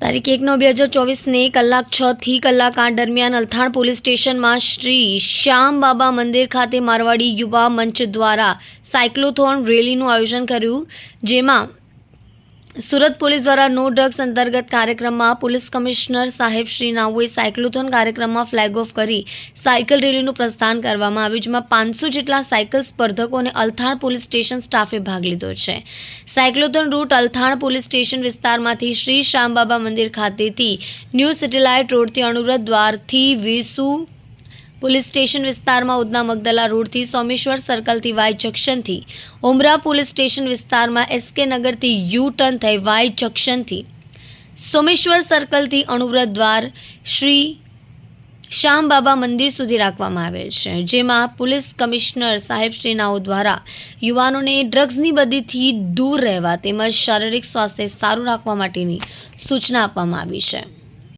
તારીખ એકનો બે હજાર ચોવીસને કલાક છ થી કલાક આઠ દરમિયાન અલથાણ પોલીસ સ્ટેશનમાં શ્રી શ્યામ બાબા મંદિર ખાતે મારવાડી યુવા મંચ દ્વારા સાયક્લોથોન રેલીનું આયોજન કર્યું, જેમાં સુરત પોલીસ દ્વારા નો ડ્રગ્સ અંતર્ગત કાર્યક્રમમાં પોલીસ કમિશનર સાહેબ શ્રી નાઓએ સાયક્લોથોન કાર્યક્રમમાં ફ્લેગ ઓફ કરી સાયકલ રેલીનું પ્રસ્થાન કરવામાં આવ્યું, જેમાં પાંચસો જેટલા સાયકલ સ્પર્ધકો અને અલથાણ પોલીસ સ્ટેશન સ્ટાફે ભાગ લીધો છે. Cyclothon route Althan police station વિસ્તારમાંથી શ્રી શ્યામબાબા મંદિર ખાતેથી ન્યૂ સેટેલાઇટ રોડથી અણુવ્રત દ્વારથી વેસુ પોલીસ સ્ટેશન વિસ્તારમાં ઉદના મગદલા રોડથી સોમેશ્વર સર્કલથી વાય જંકશનથી, ઉમરા પોલીસ સ્ટેશન વિસ્તારમાં એસકે નગરથી યુ ટર્ન થઈ વાય જંકશનથી. સોમેશ્વર સર્કલથી અણુવ્રત દ્વાર શ્રી શ્યામબાબા મંદિર સુધી રાખવામાં આવેલ છે, જેમાં પોલીસ કમિશનર સાહેબશ્રીનાઓ દ્વારા યુવાનોને ડ્રગ્સની બદીથી દૂર રહેવા તેમજ શારીરિક સ્વાસ્થ્ય સારું રાખવા માટેની સૂચના આપવામાં આવી છે.